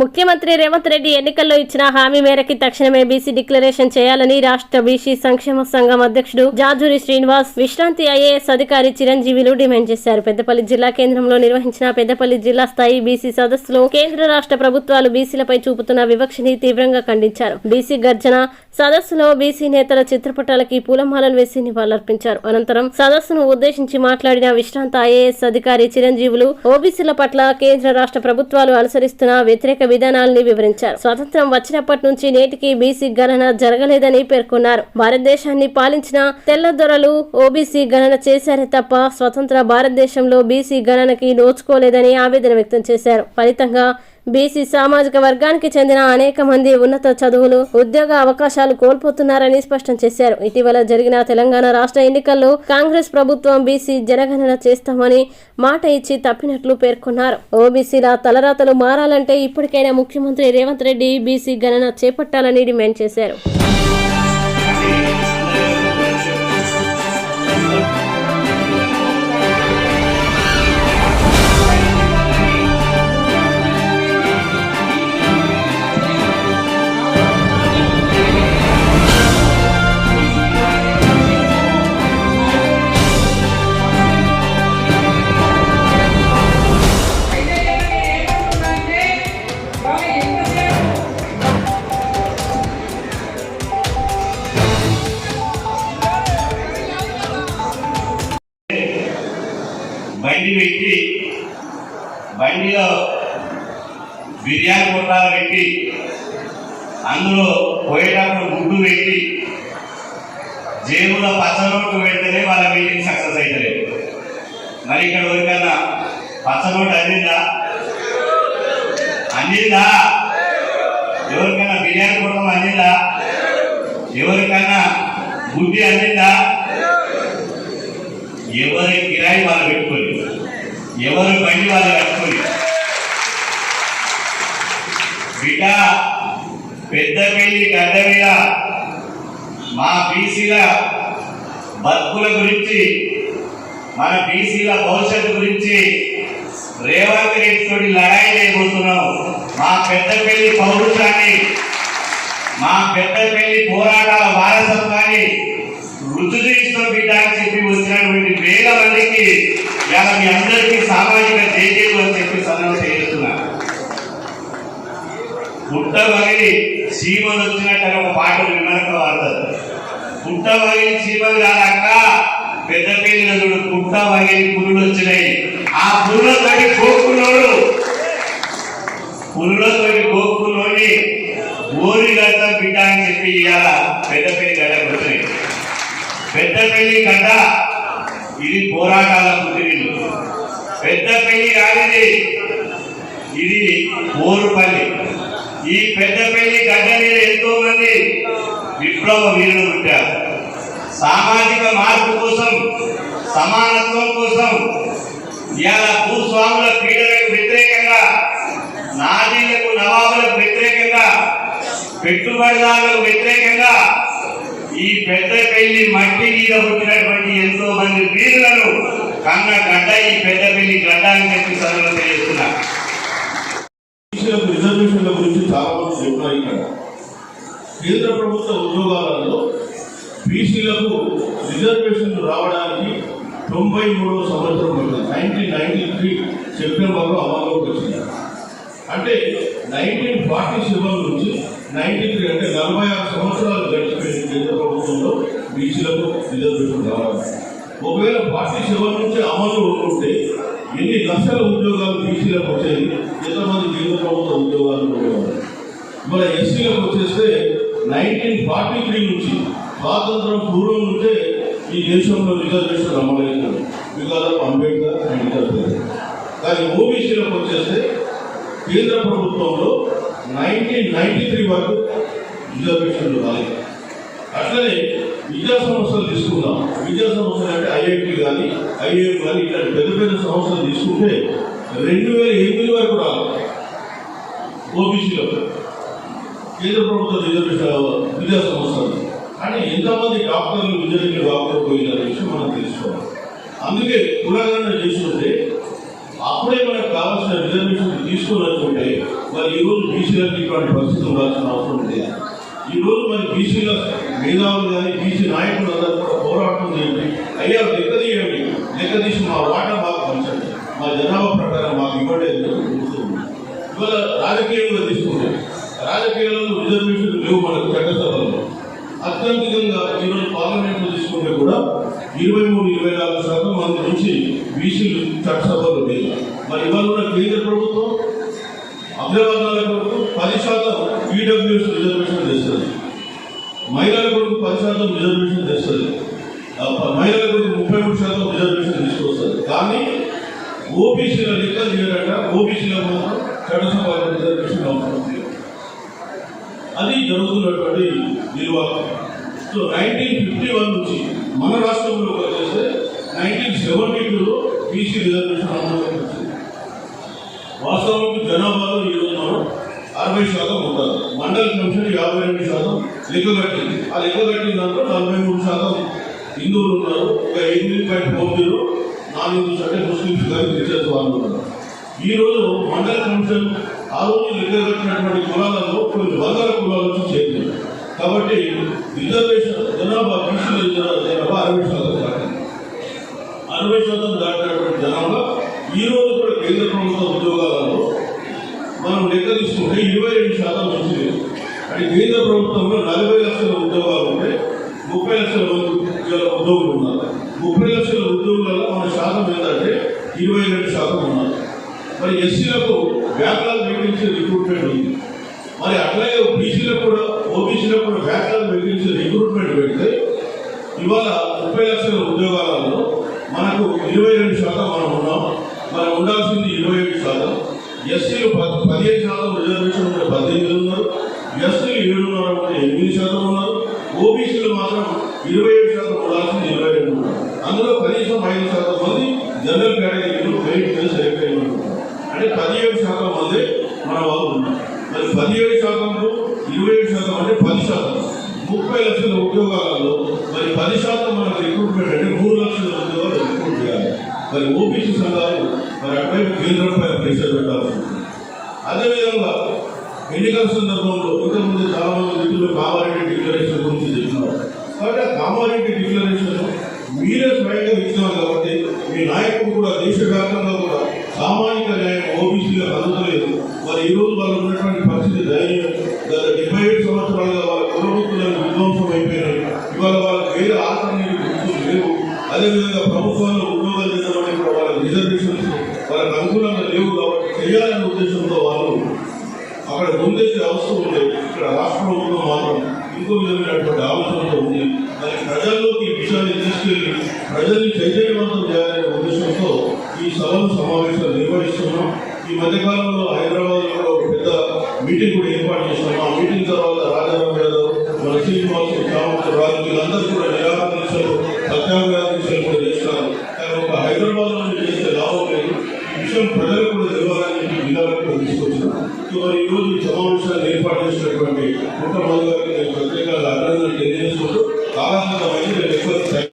ముఖ్యమంత్రి రేవంత్ రెడ్డి ఎన్నికల్లో ఇచ్చిన హామీ మేరకి తక్షణమే బీసీ డిక్లరేషన్ చేయాలని రాష్ట్ర బీసీ సంక్షేమ సంఘం అధ్యక్షుడు జాజూరి శ్రీనివాస్ విశ్రాంతి ఐఏఎస్ అధికారి చిరంజీవిలు డిమాండ్ చేశారు. పెద్దపల్లి జిల్లా కేంద్రంలో నిర్వహించిన పెద్దపల్లి జిల్లా స్థాయి బీసీ సదస్సులో కేంద్ర రాష్ట్ర ప్రభుత్వాలు బీసీలపై చూపుతున్న వివక్షని తీవ్రంగా ఖండించారు. బీసీ గర్జన సదస్సులో బీసీ నేతల చిత్రపటాలకి పూలమాలలు వేసి నివాళులర్పించారు. అనంతరం సదస్సును ఉద్దేశించి మాట్లాడిన విశ్రాంత ఐఏఎస్ అధికారి చిరంజీవులు ఓబీసీల పట్ల కేంద్ర రాష్ట్ర ప్రభుత్వాలు అనుసరిస్తున్న వ్యతిరేక విధానాలని వివరించారు. స్వాతంత్రం వచ్చినప్పటి నుంచి నేటికి బీసీ గణన జరగలేదని పేర్కొన్నారు. భారతదేశాన్ని పాలించిన తెల్లదొరలు ఓబీసీ గణన చేశారే తప్ప స్వతంత్ర భారతదేశంలో బీసీ గణనకి నోచుకోలేదని ఆవేదన వ్యక్తం చేశారు. ఫలితంగా బీసీ సామాజిక వర్గానికి చెందిన అనేక మంది ఉన్నత చదువులు ఉద్యోగ అవకాశాలు కోల్పోతున్నారని స్పష్టం చేశారు. ఇటీవల జరిగిన తెలంగాణ రాష్ట్ర ఎన్నికల్లో కాంగ్రెస్ ప్రభుత్వం బీసీ జనగణన చేస్తామని మాట ఇచ్చి తప్పినట్లు పేర్కొన్నారు. ఓబీసీల తలరాతలు మారాలంటే ఇప్పటికైనా ముఖ్యమంత్రి రేవంత్ రెడ్డి బీసీ గణన చేపట్టాలని డిమాండ్ చేశారు. బండి పెట్టి బండిలో బిర్యానీ కొట్టాలు పెట్టి అందులో పోయేటప్పుడు గుడ్డు పెట్టి జేబులో పచ్చనోట్లు పెడితేనే వాళ్ళ మీటింగ్ సక్సెస్ అవుతలేదు మరి ఇక్కడ ఎవరికన్నా పచ్చనోటు అందిందా? అందిందా? ఎవరికైనా బిర్యానీ కొట్టం అందిందా? ఎవరికైనా గుడ్డి అందిందా? ఎవరి కిరాయి వాళ్ళు పెట్టుకొని ఎవరు బండి వాళ్ళు కట్టుకొని బిడ్డ పెద్ద పెళ్ళి గడ్డ మా బీసీల బతుకుల గురించి మన బీసీల భవిష్యత్తు గురించి రేవంత్ రెడ్డి తోటి లడాయి చేయబోతున్నాం. మా పెద్ద పెళ్ళి పౌరుషాన్ని మా పెద్ద పెళ్ళి పోరాటాల వారసత్వాన్ని వృద్ధి చేసిన బిడ్డ అని చెప్పి వచ్చినటువంటి వేల మందికి ఇవాళ మీ అందరికీ సామాజిక జైజీలు అని చెప్పి సందర్భం చేస్తున్నా. పుట్ట వగిలి సీమలు వచ్చినట్టు ఒక పాట విమర్శ వాడతారు. పుట్ట వగిలి సీమలు కాదక్క పెద్ద పెళ్ళిన చూడు పుట్ట వగిలి పురులు వచ్చినాయి. ఆ పురులతోటి కోక్కున్నాడు పురులతోటి కోక్కులోని ఊరి గడ్డ బిడ్డ అని చెప్పి ఇవాళ పెద్ద పెద్ద పెళ్ళి గడ్డ ఇది పోరాటాల పుట్టినిల్లు పెద్ద పెళ్ళి కానిది ఇది పోరుపల్లి. ఈ పెద్ద పెళ్ళి గడ్డ మీద ఎంతో మంది విప్లవ వీరులు పుట్టారు. సామాజిక మార్పు కోసం సమానత్వం కోసం ఇవాళ భూస్వాముల పీడలకు వ్యతిరేకంగా నాదీలకు నవాబులకు వ్యతిరేకంగా పెట్టుబడిదారులకు వ్యతిరేకంగా ఈ పెద్ద పెళ్ళి మట్టి మీద పుట్టినటువంటి ఎంతో మంది వీరులను కన్న గడ్డ ఈ పెద్ద పెళ్ళి గడ్డ అని చెప్పి సభలో తెలియజేస్తున్నా. రిజర్వేషన్ల గురించి చాలా మంది చెప్తున్నారు ఇక్కడ. కేంద్ర ప్రభుత్వ ఉద్యోగాలలో బీసీలకు రిజర్వేషన్లు రావడానికి తొంభై మూడవ సంవత్సరం పడుతుంది. నైన్టీన్ నైన్టీ త్రీ సెప్టెంబర్లో అమల్లోకి వచ్చింది. అంటే నైన్టీన్ ఫార్టీ సెవెన్ నుంచి నైన్టీ త్రీ అంటే నలభై ఆరు సంవత్సరాలు గడిచిపోయింది కేంద్ర ప్రభుత్వంలో బీచ్లకు రిజర్వేషన్ రావాలి ఒకవేళ పార్టీ సెవెన్ నుంచి అమలు ఉంటే ఎన్ని లక్షల ఉద్యోగాలు బీసీలకు వచ్చాయి ఎంతమంది కేంద్ర ప్రభుత్వ ఉద్యోగాలు మన ఎస్సీలకు వచ్చేస్తే నైన్టీన్ ఫార్టీ త్రీ నుంచి స్వాతంత్రం పూర్వం నుంచే ఈ దేశంలో రిజర్వేషన్ అమలైంది. బికాస్ ఆఫ్ అంబేద్కర్ అండ్ కానీ ఓబీసీలకు వచ్చేస్తే కేంద్ర ప్రభుత్వంలో నైన్టీన్ నైన్టీ త్రీ వరకు రిజర్వేషన్లు రాలేదు. అట్లనే విద్యా సంస్థలు తీసుకుందాం. విద్యా సంస్థలు అంటే ఐఐటి కానీ ఐఏఎం కానీ ఇట్లాంటి పెద్ద పెద్ద సంస్థలు తీసుకుంటే రెండు వేల ఎనిమిది వరకు రాలేదు ఓబీసీలో. కేంద్ర ప్రభుత్వ రిజర్వేషన్ విద్యా సంస్థలు కానీ ఎంతమంది డాక్టర్లు విద్యార్థులు కాకపోయిన విషయం మనం తెలుసుకోవాలి. అందుకే కులగణన చేస్తుంటే అప్పుడే మనకు కావాల్సిన రిజర్వేషన్ తీసుకున్నట్టుంటే మరి ఈరోజు బీసీలకు ఇటువంటి పరిస్థితి ఉండాల్సిన అవసరం ఉంది. ఈరోజు మరి బీసీల మేధావులు కానీ బీసీ నాయకులు అందరూ కూడా పోరాటం చేయండి. అయ్యా లెక్క తీయండి. లెక్క తీసి మా వాటా మాకు పంచండి. మా జనాభా ప్రకారం మాకు ఇవ్వండి ఇవాళ రాజకీయంగా తీసుకుంటే రాజకీయాలలో రిజర్వేషన్ లేవు మనకు చట్టసభలో. అత్యంతంగా ఈరోజు పార్లమెంట్లో తీసుకుంటే కూడా ఇరవై మూడు ఇరవై నాలుగు శాతం మంది నుంచి బీసీలు చట్టసభలో లేదు మరి ఇవాళ కూడా కేంద్ర ప్రభుత్వం అగ్రవర్ణాల పది శాతం ఈడబ్ల్యూఎస్ రిజర్వేషన్ తెస్తుంది. మహిళల కొరకు పది శాతం రిజర్వేషన్ తెస్తుంది. మహిళల కొరకు ముప్పై మూడు శాతం రిజర్వేషన్ తీసుకొస్తుంది. కానీ ఓబీసీల లెక్క తీయడట ఓబీసీల మాత్రం చట్టసభ రిజర్వేషన్ అవసరం లేదు. అది జరుగుతున్నటువంటి నిర్వాహం సో నైన్టీన్ ఫిఫ్టీ వన్ నుంచి మన రాష్ట్రంలో చేస్తే నైన్టీన్ సెవెంటీ టూలో బీసీ రిజర్వేషన్ అమలు వచ్చింది వాస్తవానికి జనాభాలో ఈరోజు మనం అరవై శాతం ఉంటారు. మండల కమిషన్ యాభై రెండు శాతం లెక్క కట్టింది ఆ లెక్క కట్టిన దాంట్లో నలభై మూడు శాతం హిందువులు ఉన్నారు. ఒక ఎనిమిది పాయింట్ ఫోర్ జీరో నాలుగు హిందూస్ అంటే ముస్లింస్ కానీ క్రిస్టియన్స్ వాళ్ళు ఉన్నారు. ఈరోజు రోజు మండల కమిషన్ ఆ రోజు లెక్క కట్టినటువంటి కులాలలో కొన్ని వందల కులాల నుంచి చేరింది కాబట్టి రిజర్వేషన్ జనాభా బీసీల జనాభా అరవై శాతం దాటింది అరవై శాతం దాటినటువంటి జనాభా ఈ రోజు కూడా కేంద్ర ప్రభుత్వ ఉద్యోగాలలో మనం లెక్క తీసుకుంటే ఇరవై రెండు శాతం మంచి లేదు అంటే కేంద్ర ప్రభుత్వంలో నలభై లక్షల ఉద్యోగాలు ఉంటే ముప్పై లక్షల ఉద్యోగులు ఉన్నారు. ముప్పై లక్షల ఉద్యోగులలో మన శాతం ఏంటంటే ఇరవై రెండు శాతం ఉన్నారు. మరి ఎస్సీలకు బ్యాక్లాగ్ మిగిలించే రిక్రూట్మెంట్ ఉంది. మరి అట్లాగే బీసీలకు కూడా ఓబీసీలకు కూడా బ్యాక్లాగ్ మిగిలించే రిక్రూట్మెంట్ పెడితే ఇవాళ ముప్పై లక్షల ఉద్యోగాలలో మనకు ఇరవై రెండు శాతం మనం ఉన్నాం. మనం ఉండాల్సింది ఇరవై ఏడు శాతం. ఎస్సీలు పదిహేను శాతం పదిహేడు శాతం మంది మన వాళ్ళు ఉన్నారు. మరి పదిహేడు శాతంలో ఇరవై ఏడు శాతం అంటే పది శాతం. ముప్పై లక్షల ఉద్యోగాలలో మరి పది శాతం మనకు రిక్రూట్మెంట్ అంటే మూడు లక్షల ఉద్యోగాలు రిక్రూట్ చేయాలి. మరి ఓబీసీ సంఘాలు మరి అటువైపు కేంద్రంపై ప్రెషర్ పెట్టాల్సి ఉంటుంది. అదేవిధంగా ఎన్నికల సందర్భంలో ఇంతకుముందు చాలా మంది వ్యక్తులు కామారెడ్డి డిక్లరేషన్ గురించి చెప్పినారు. కాబట్టి ఆ కామారెడ్డి డిక్లరేషన్ మీరే స్వయంగా ఇచ్చినారు కాబట్టి మీ నాయకుడు కూడా దేశవ్యాప్తంగా కూడా సామాజిక న్యాయం ఓబీసీలకు అందుతలేదు మరి ఈ రోజు వాళ్ళు ఉన్నటువంటి పరిస్థితి దయనీయం గత డెబ్బై ఏడు సంవత్సరాలుగా వాళ్ళ కులవృత్తులను విధ్వంసం అయిపోయినాయి. ఇవాళ వాళ్ళకి వేరే ఆల్టర్నేటివ్ గుర్తులు లేవు. అదేవిధంగా ప్రభుత్వాల్లో ఉద్యోగాలు చేద్దామని కూడా వాళ్ళకి రిజర్వేషన్స్ వాళ్ళకి అనుకూలంగా లేవు కాబట్టి చేయాలనే ఉద్దేశంతో వాళ్ళు అక్కడ ముందేసే అవసరం ఉంది. ఇక్కడ రాష్ట్ర ప్రభుత్వం మాత్రం ఇంకో విధమైనటువంటి ఆలోచనతో ఉంది. మరి ప్రజల్లోకి ఈ విషయాన్ని తీసుకెళ్ళి ప్రజల్ని చైతన్యవంతం చేయాలనే ఉద్దేశంతో ఈ సభలు సమావేశాలు నిర్వహిస్తున్నాం. ఈ మధ్యకాలంలో హైదరాబాద్లో ఒక పెద్ద మీటింగ్ కూడా ఏర్పాటు చేస్తున్నాం ఆ మీటింగ్ తర్వాత రాజారాం యాదవ్ మన శ్రీనివాస్ రామకృష్ణ రాజు వీళ్ళందరూ కూడా నిరాకరించారు